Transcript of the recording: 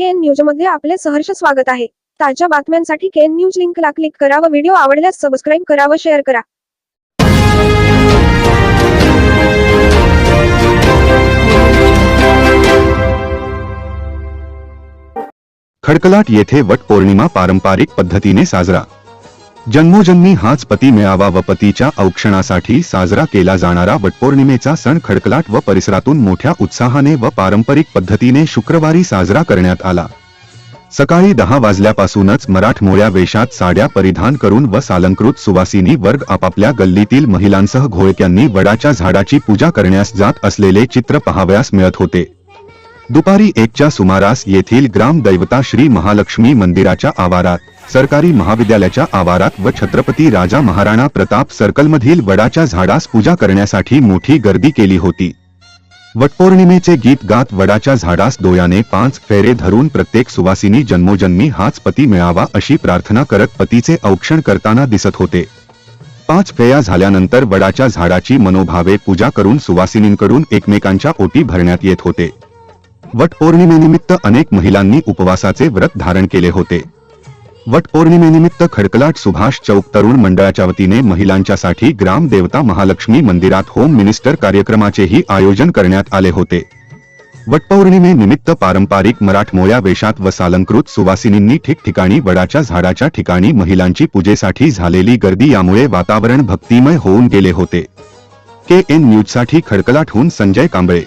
केन न्यूजमध्ये आपले सहर्ष स्वागत आहे. ताज्या बातम्यांसाठी केन न्यूज लिंकला क्लिक करा व व्हिडिओ आवडल्यास सबस्क्राईब करा व शेअर करा. खडकलाट येथे वटपौर्णिमा पारंपरिक पद्धतीने साजरा. जन्मोजन्मी हाच पती मिळावा व पतीच्या औक्षणासाठी साजरा केला जाणारा वटपौर्णिमेचा सण खडकलाट व परिसरातून मोठ्या उत्साहाने व पारंपरिक पद्धतीने शुक्रवारी साजरा करण्यात आला. सकाळी दहा वाजल्यापासूनच मराठमोळ्या वेशात साड्या परिधान करून व सालंकृत सुवासिनी वर्ग आपापल्या गल्लीतील महिलांसह घोळक्यांनी वडाच्या झाडाची पूजा करण्यास जात असलेले चित्र पाहावयास मिळत होते. दुपारी एकच्या सुमारास येथील ग्रामदैवता श्री महालक्ष्मी मंदिराच्या आवारात सरकारी महाविद्यालयाच्या आवारात व छत्रपती राजा महाराणा प्रताप सर्कलमधील वडाच्या झाडास पूजा करण्यासाठी मोठी गर्दी केली होती. वटपौर्णिमेचे गीत गात वडाच्या झाडास दोयाने पाच फेरे धरून प्रत्येक सुवासिनी जन्मोजन्मी हाच पती मिळावा अशी प्रार्थना करत पतीचे औक्षण करताना दिसत होते. पाच फेया झाल्यानंतर वडाच्या झाडाची मनोभावे पूजा करून सुवासिनींकडून एकमेकांच्या ओटी भरण्यात येत होते. वटपौर्णिमेनिमित्त अनेक महिलांनी उपवासाचे व्रत धारण केले होते. वटपौर्णिमेनिमित्त खडकलाट सुभाष चौक तरुण मंडळाच्या वतीने महिलांच्यासाठी ग्रामदेवता महालक्ष्मी मंदिरात होम मिनिस्टर कार्यक्रमाचेही आयोजन करण्यात आले होते. वटपौर्णिमेनिमित्त पारंपरिक मराठमोळ्या वेशात व सालंकृत सुवासिनींनी ठिकठिकाणी वडाच्या झाडाच्या ठिकाणी महिलांची पूजेसाठी झालेली गर्दी यामुळे वातावरण भक्तिमय होऊन गेले होते. के एन न्यूजसाठी खडकलाटहून संजय कांबळे.